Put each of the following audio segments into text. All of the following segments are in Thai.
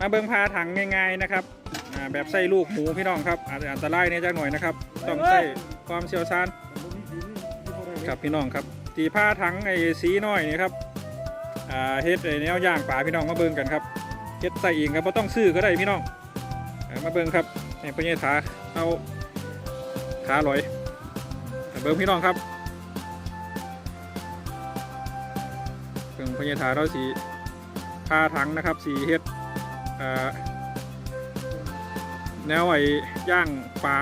มาเบิ่งพาถังง่ายๆนะครับอ่าแบบใส่ลูกหมูพี่น้องครับอาจจะอันตรายเนี่ยจักหน่อยนะครับ ต้องใส่ความเชี่ยวชาญครับพี่น้องครับตีผ้าถังไอ้สีน้อยนี่ครับอ่าเฮ็ดไอ้แนวย่างป่าพี่น้องมาเบิ่งกันครับเฮ็ดใส่เองครับบ่ต้องซื้อก็ได้พี่น้องอ่ามาเบิ่งครับนี่พ่อใหญ่ถาเอาขาลอยเบิ่งพี่น้องครับเบิ่งพ่อใหญ่ถาเราสีผ้าถังนะครับสีเฮ็ดเอ่อ แนวไอ้ย่างปลา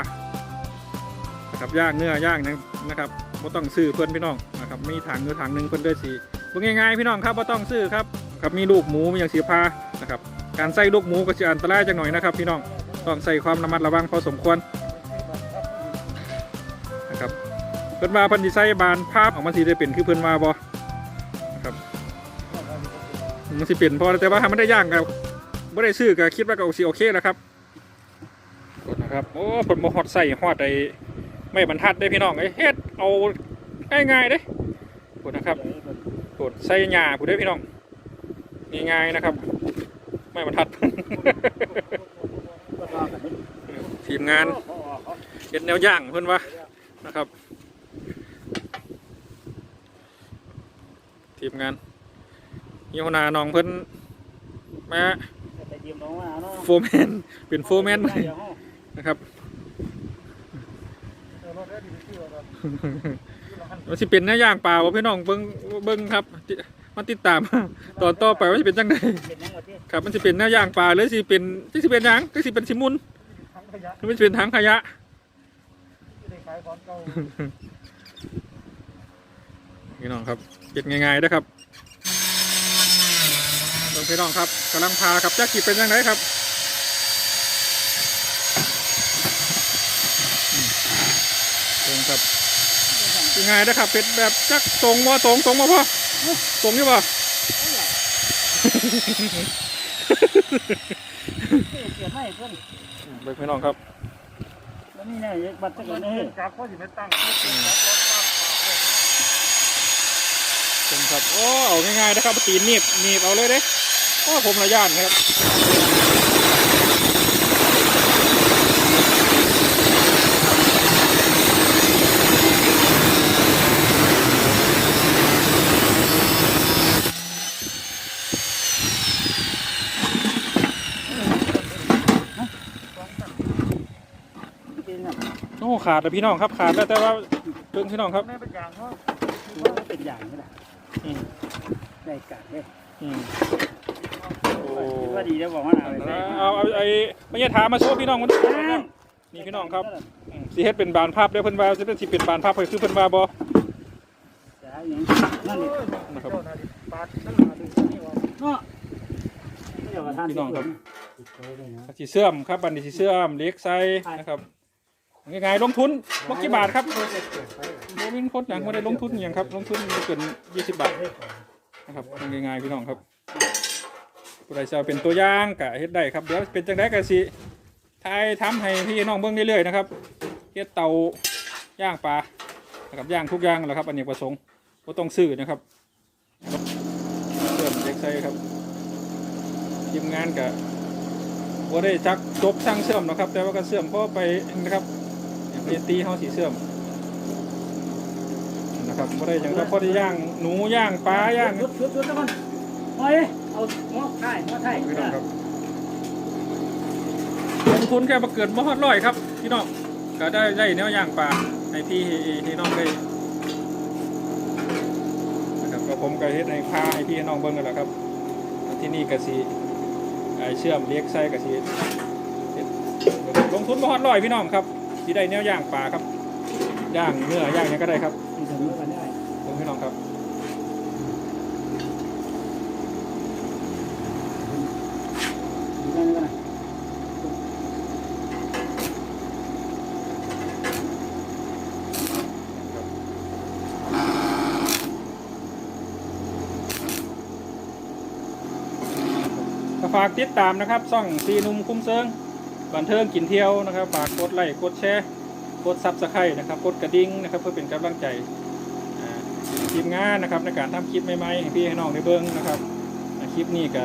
นะครับย่างเนื้อย่างนะนะครับบ่ต้องซื้อเพื่อนพี่น้องนะครับมีถังอยู่ถังหนึ่งเพื่อนด้วยสีเบิ่งง่ายๆพี่น้องครับบ่ต้องซื้อครับครับมีลูกหมูมีอย่างสีพานะครับการใส่ลูกหมูก็จะอันตรายจังหน่อยนะครับ พี่น้องต้องใส่ความระมัดระวังพอสมควรนะครับเพิ่อนมาพิ่นสิใส่บานภาพออกมาสิได้เป็นคือเพิ่อนมาบ่นะครับมันสิเป็นพอแต่ว่าถ้ามันได้ย่างกับ ไม่ได้ซื้อก็คิดว่าก็โอเคโอเคแล้วครับกดนะครับโอ้ผลบ่ฮอดใส่ฮอดไอ้ไม่บรรทัดได้พี่น้องไอ้ยเฮ็ดเอาง่ายๆเด้กดนะครับกดใส่หญ้าผู้ได้พี่น้องง่ายๆนะครับ ไม่บรรทัดทีมงานเฮ็ดแนวย่างเพิ่นว่านะครับ ทีมงานเฮียหัวหนาน้องเพิ่นมาไปยื มน้องมาเนาะโฟร์แมนเป็นโฟร์แมนนะครับมันสิเป็นหน้าย่างเปล่าวะพี่น้องเบิ้งเบิ้งครับติมันติดตามตอนต่อไปว่าสิเป็นจังไดเป็นยังไงที่ครับมันสิเป็นหน้าย่างปลาหรือสิเป็นที่สิเป็นหยังก็สิเป็นสิมุนทั้งขยะหรือมันสิเป็นถังขยะที่ได้ขายของเก่าพี่น้องครับเก็บง่ายๆนะครับเบิ่ งพี่น้องครับกำลังพาครับจักสิเป็นยังไงครับอืมเบิ่งครับยังไงนะครับเป็นแบบจักตรงมาตรงตรงมาพ่อตรงนี่ป่ะเกี่ยวไม่เพื่อนเบิกพี่น้องครับแล้วนี่เนี่ยบัตรตะกี้นี่กราฟก็สิไม่ตั้งเป็นครับ โอ้เอาง่ายๆนะครับตีนหนีบหนีบเอาเลยเด้ โอ้ผมระยานนะครับโอ้ขาดแล้วพี่น้องครับขาดแล้วแต่ว่าเพิ่งพี่น้องครับ ไม่เป็นอย่างเนาะว่าเป็นอย่างนี่แหละอืมได้กัดเลยอืมโอ้ คิดว่าดีแล้วบอกว่าเอาไปใส่เอาเอาไอ้ไม่ใช่ถามมาโชว์พี่น้องมันนี่พี่น้องครับอืมสิเฮ็ดเป็นบานภาพเด้อเพิ่นว่าสิเป็นสิเป็นบานภาพไปคือเพิ่นว่าบ่จะให้ยังนั่นนี่นะครับเจ้านาฬิปาดนั่นมาดูนี่ว่าเนาะเดี๋ยวท่านสิเสื่อมครับบัดนี้สิเสื่อมเล็กใส่นะครับง่ายๆลงทุนบ่กี่บาทครับบ่มีคนหยังบ่ได้ลงทุนหยังครับ ลงทุนบ่เกิน20บาทนะครับง่ายๆพี่น้องครับ ผู้ใดจะเอาเป็นตัวอย่างก็เฮ็ดได้ครับเดี๋ยวเป็นจังได๋ก็สิถ่ายทำให้พี่น้องเบิ่งเรื่อยๆนะครับเฮ็ดเตาย่างปลานะครับย่างทุกอย่างแหละครับอันนี้ประสงค์บ่ต้องซื้อนะครับเสื่อมเล็กใส่ครับทีมงานกับว่าได้จักจบช่างเสื่อมนะครับ แต่ว่าก็เสื่อมเพราะไปนะครับอย่างเรียนตีเขาสีเสื่อมนะครับว่ได้อย่างถ้าพอได้ย่างหนูย่างปลาย่างชุดชุดชุดทุกคนเฮ้ย เอาหัวไข่หัวไข่พี่น้องครับลงทุนแค่มาเกิดมอดร้อยครับพี่น้องก็ได้ได้แนวย่างปลาให้พี่ให้น้องได้นะครับก็ผมก็เฮ็ดให้พาให้พี่ให้น้องเบิ่งกันแหละครับ ที่นี่กสีไอเชื่อมเลี้ยงไส้กสีลงทุนมาฮอดร้อยพี่น้องครับที่ได้แนวย่างปลาครับย่างเนื้อย่างหยังก็ได้ครับลงพี่น้องครับ ดูกันกันนะ ก็ฝากติดตามนะครับซ่องซีนุ่มคุ้มเซิงบันเทิงกินเที่ยวนะครับ ฝากกดไลค์กดแชร์กดซับสไครต์นะครับกดกระดิ่งนะครับ เพื่อเป็นกำลังใจทีมงานนะครับ ในการทำคลิปใหม่ๆให้พี่ให้น้องได้เบิ้งนะครับคลิปนี้ก็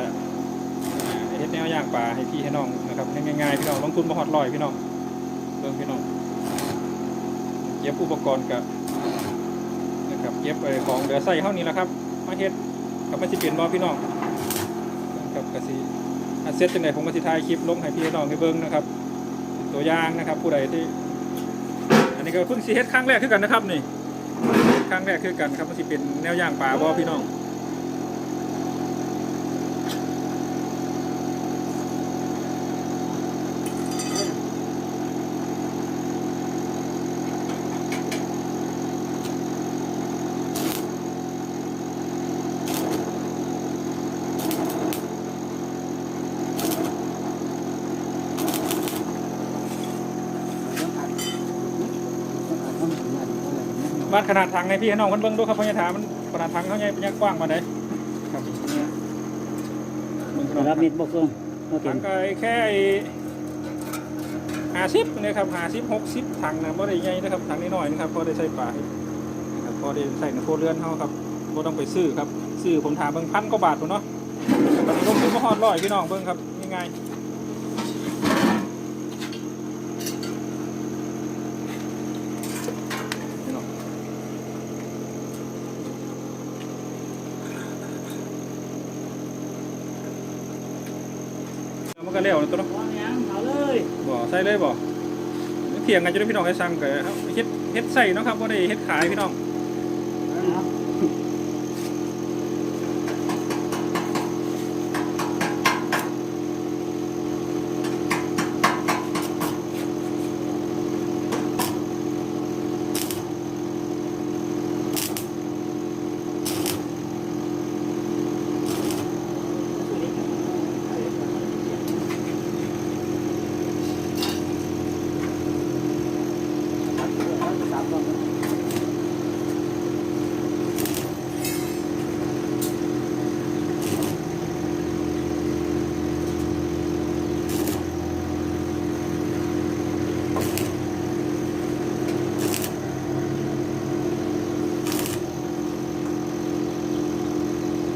เฮ็ดแนวย่างปลาให้พี่ให้น้องนะครับให้ง่ายๆพี่น้องลงทุนบ่ฮอดร้อยพี่น้องเบิ่งพี่น้องเก็บอุปกรณ์กับนะครับเก็บไอของเหลือใส่เฮานี่แหละครับมาเฮ็ดกับมันสิเป็นบ่พี่น้อง ครับก็สิอาเสร็จจังไดผมก็สิถ่ายคลิปลงให้พี่น้องในเบิ้งนะครับ ตัวอย่างนะครับ ผู้ใดที่ อันนี้ก็เพิ่งสิเฮ็ดครั้งแรกคือกันนะครับนี่ครั้งแรกคือกันครับมันสิเป็นแนวย่างป่าบอพี่น้อง วัดขนาดถังให้พี่ให้น้องเพิ่นเบิ่งดูครับพญาถามันขนาดถังเขาใหญ่เป็นยังกว้างมาได้ครับเบิ่งขนาดรัถับงมิดบกส่งโอเคถังก็แค่ห้าสิบนี่ครับห้าสิบหกสิบถังนะบ่ได้ใหญ่นะครับถังน้อยๆนะครับพอได้ใช้ปลานะครับพอได้ใส่ในโครัวเรือนเฮาครับบ่ต้องไปซื้อครับซื้อผมถามเบิ่งพันกว่าบาทพุ่นเนาะตอนนี้ลงทุนบ่ฮอดร้อยพี่น้องเบิ่งครับง่ายๆ แล้วมันก็แล้วนะตัวเนาะวางยังเอาเลยบ่ใส่เลยบ่เถียงกันจะได้พี่น้องให้สั่งก็ครับเฮ็ดเฮ็ดใส่เนาะครับบ่ได้เฮ็ดขายพี่น้อง เอา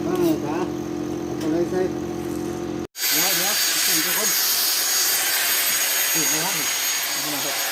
ว่าไงคะเอาเลย ใส่เดี๋ยวเดี๋ยวส่งทุกคนติดนะครับ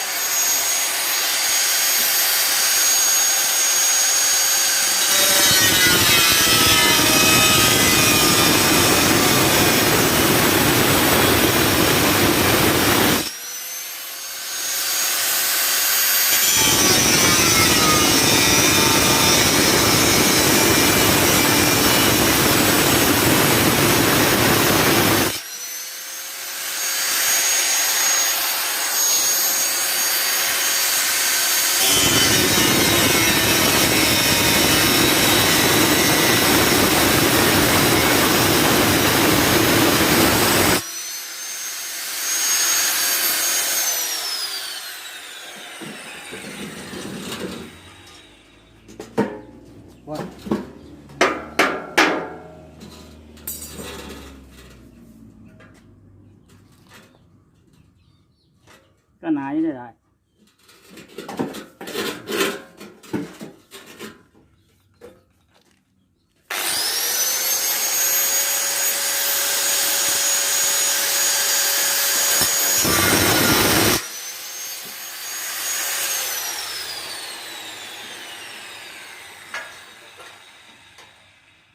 ก็หนาอยู่ได้ได้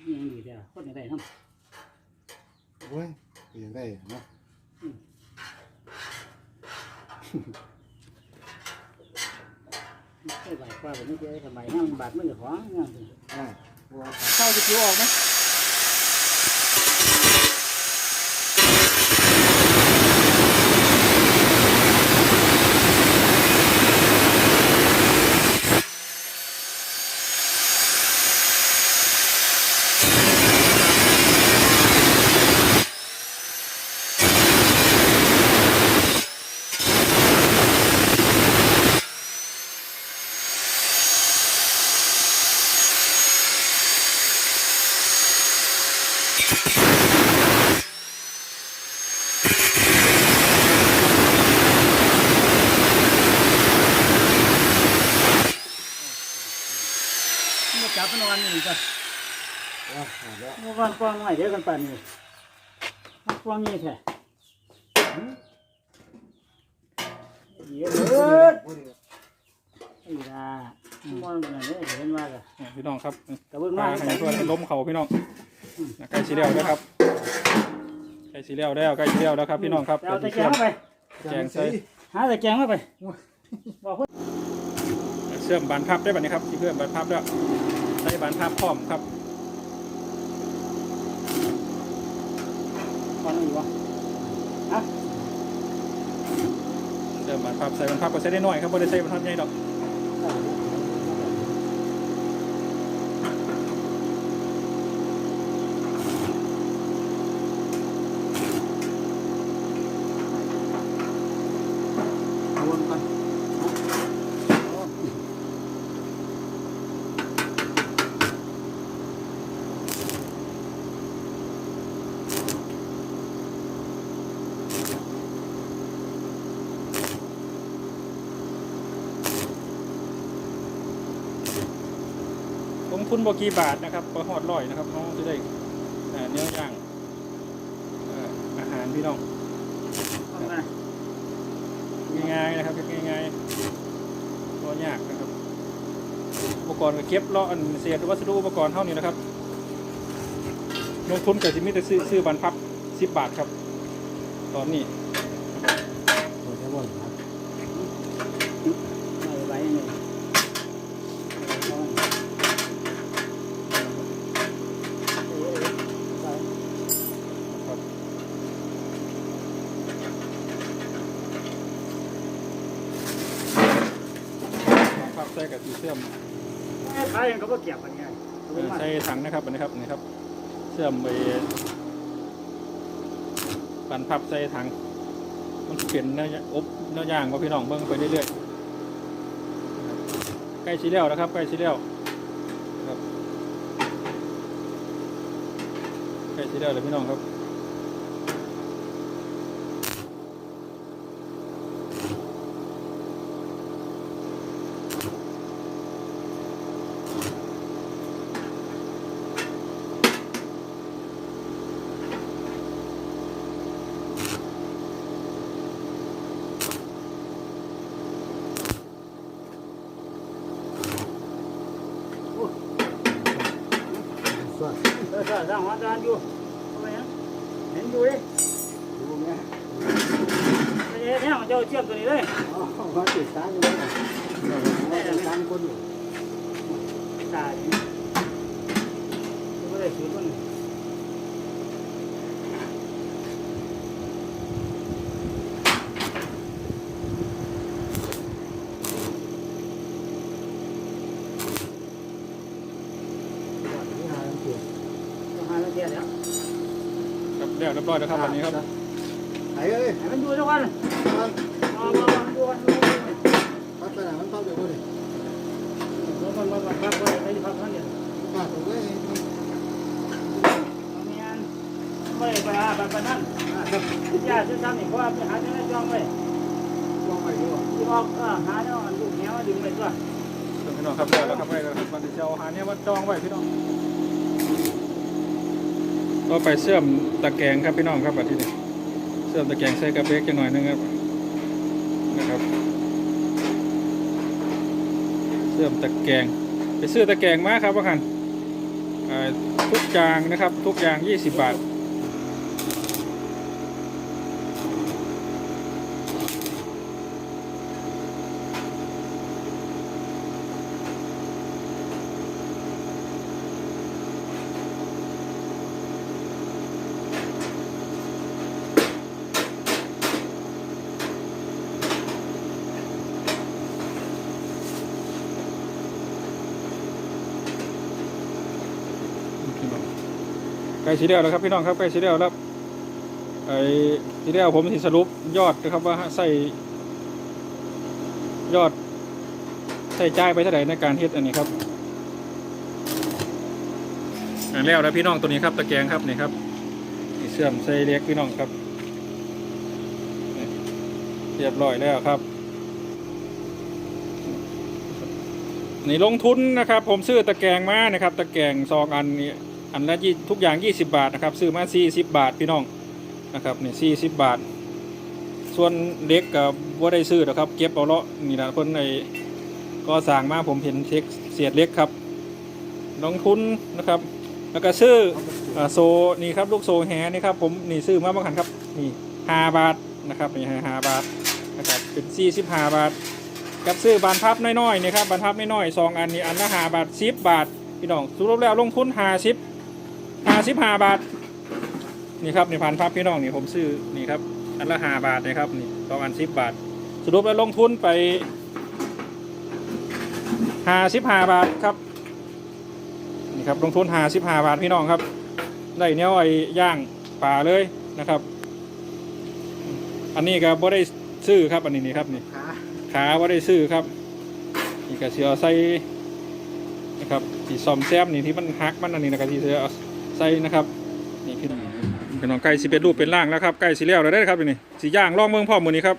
ยังอยู่เดียวคนยังได้ทำ โอ้ยก็ยังได้เนาะ ใช่ใบกว่าแบบนี้เจ๊ทำไมห้ามันบาดมันจะของงานสิ อ่าว่า เข้าจะคิวออกไหมมาจับมัน วันนี้ก่อนว่าหาแล้วเมื่อวานกว้างหน่อยเดี๋ยวกันป่านนี้ฟองนี่แท้เยอะเลยนี่ล่ะมองกันเลยเห็นว่าก็เนี่ยพี่น้องครับกระเบื้องมามาให้เพื่อนล้มเขาพี่น้องนะใกล้สีเลี้ยวแล้วครับใกล้สีเลี้ยวแล้วใกล้สีเลี้ยวแล้วครับพี่น้องครับเอาตะใกล้แกสีรงเชื่อเข้ามไปหาตะแกรงมาไปบอกคนเชื่อมบานพับได้แบบนี้ครับที่เพื่อนบานพับแล้วใช้บานพับพร้อมครับ มันอยู่วะเชื่อมบานพับใส่บานพับก็ใช้ได้น้อยครับไม่ได้ใช้บานพับใหญ่ดอก ทุนบกี่บาทนะครับพอหอดร้อยนะครับน้องจะได้เนื้อย่างอาหารพี่น้องเอามาง่ายๆนะครับง่ายๆรอยากนะครับ อุปกรณ์ก็เก็บลาะอันเศษวัสดุอุปกรณ์เท่านี้นะครับลงทุนกับที่มีแต่ซื้อซื้อบานพับสิบบาทครับ ตอนนี้ โอ้ยจะวนครับ เอาไว้นี่เอาไว้ ครับบานพับ ใส่กับสีเสื่อมขายยังก็บ่เก็บอันนี้เอ่อใส่ถังนะครับอันนี้ครับนี่ครับ เสื่อมไปบานพับใส่ถัง มันสิเป็นเนื้ออบเนื้อย่างว่าพี่น้องเบิ่งไปเรื่อยๆนะครับใกล้ชีแล้วนะครับ ใกล้ชีแล้วนะครับใกล้ชีแล้วเลยพี่น้องครับ เออสร้างหัวจานอยู่ทำไมฮะเห็นอยู่ดิดูเนี่ยไม่ได้เนี่ยเจ้าเชื่อมตัวนี้เลยอ๋อเขาติดตามอยู่แล้วเขาติดตามคนอยู่ตายไม่ได้ซื้อมันหาเกียรติ ต้องหาแล้วแก่แล้ว ครับเรียบเรียบร้อยแล้วครับวันนี้ครับไหนเอ้ยให้มันอยู่ทุกวันมันมามามาดูกันดูกันพัฒนามันต้องเดี๋ยวนี้มันมันมันพักไว้ให้พักเท่านี้มาตรงนี้มีอันไม่ไปหาไปนั่นยาซื้อซ้ำอีกเพราะว่าไปหาที่นั่นจองไว้ลองไปดูอะที่ออกหาเนี่ยลูกเหี้ยวดึงไปตัวพี่น้องครับเรียบแล้วครับไปแล้วครับวันนี้จะเอาอาหารเนี่ยมาจองไว้พี่น้อง ก็ไปเสื่อมตะแกรงครับพี่น้องครับที่นี่เสื่อมตะแกรงใส่กระเบกจะหน่อยนึงครับนะครับ เสื่อมตะแกรงไปซื้อตะแกรงมาครับว่าคันทุกอย่างนะครับ ทุกอย่าง 20 บาท ใกล้สีเดียวแล้วครับพี่น้องครับใกล้สีเดียวแล้วไอ้สีเดียวผมสิสรุปยอดนะครับว่าใส่ยอดใส่จ่ายไปเท่าไหร่ในการเฮ็ดอันนี้ครับอันแล้วแล้วพี่น้องตัวนี้ครับ ตะแกรงครับนี่ครับนี่เสื่อมใส่เล็กพี่น้องครับเรียบร้อยแล้วครับนี่ลงทุนนะครับ ผมซื้อตะแกรงมานะครับ ตะแกรงซองอันนี้ อันละยี่ทุกอย่าง 20 บาทนะครับซื้อมา40 บาทพี่น้องนะครับนี่สี่สิบบาท ส่วนเล็กกับว่าได้ซื้อหรอครับ เก็บเอาเลาะนี่นะคนในก็สั่งมาผมเห็นเช็คเสียดเล็กครับลงทุนนะครับ แล้วก็ซื้ออโซนี่ครับลูกโซแฮนี่ครับผมนี่ซื้อมาบางขันครับนี่ห้าบาทนะครับนี่ห้าบาทนะครับเป็นสี่สิบห้าบาทกับซื้อบานพับน้อยๆนี่ครับบานพับน้อยๆสองอันนี้อันละห้าบาทสิบบาทพี่น้องสรุปแล้วลงทุนห้าสิบ ห้าสิบห้าบาท นี่ครับนี่พันพับพี่น้องนี่ผมซื้อนี่ครับ อันละห้าบาทนะครับนี่สองอันสิบบาท สรุปแล้วลงทุนไปห้าสิบห้าบาทครับ นี่ครับลงทุนห้าสิบห้าบาทพี่น้องครับ ได้เนี้ยไอ้ย่างป่าเลยนะครับ อันนี้ก็บ่ได้ซื้อครับอันนี้นี่ครับนี่ขาขาว่าได้ซื้อครับนี่ก็เสือใส่นะครับสีซอมแซมนี่ที่มันฮักมันอันนี้นะครับที่เสือเอาใส่นะครับนี่พี่น้องพี่น้องไก่สิเป็นรูปเป็นร่างแล้วครับไก่สีเลี้ยวแล้วได้ครับนี่สีย่างล่องเมืองพ่อมือนี้ครับ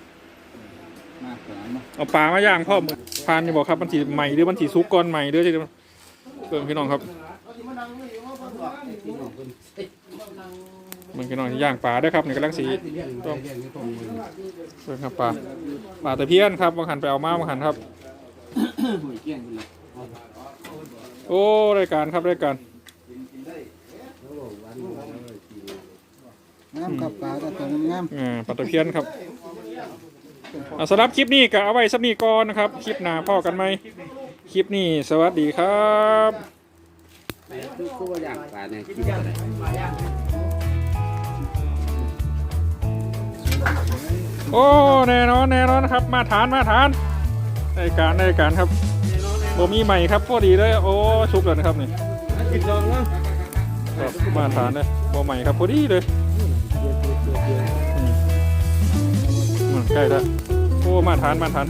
เอาปลามาย่างพ่อมือพานนี่บอกครับมันสีใหม่หรือมันสีซุกก่อนใหม่เด้อที่เพิ่มพี่น้องครับมันพี่น้องย่างปลาเด้ครับนี่กำลังสีเลี้ยงเพิ่มครับปลาปลาตะเพียนครับบางหันไปเอามาบางหันครับโอ้รายการครับรายการ งามกับปลาก็ตรงงามอ่าปลาตะเพียนครับเอาสำหรับคลิปนี้ก็เอาไว้สักนี้ก่อนนะครับ คลิปหน้าพ่อกันไหม คลิปนี้สวัสดีครับคือคือว่าอย่างปลาเนี่ยกินอะไรโอ้แน่นอนแน่นอนครับ มาทานมาทานได้การได้การครับบ่มีใหม่ครับพอดีเลยโอ้ชุกเลยนะครับนี่กินลองเนาะ ครับมาฐานเลยบ่ใหม่ครับพอดีเลยอืมใกล้แล้วโอ้มาฐานมาฐาน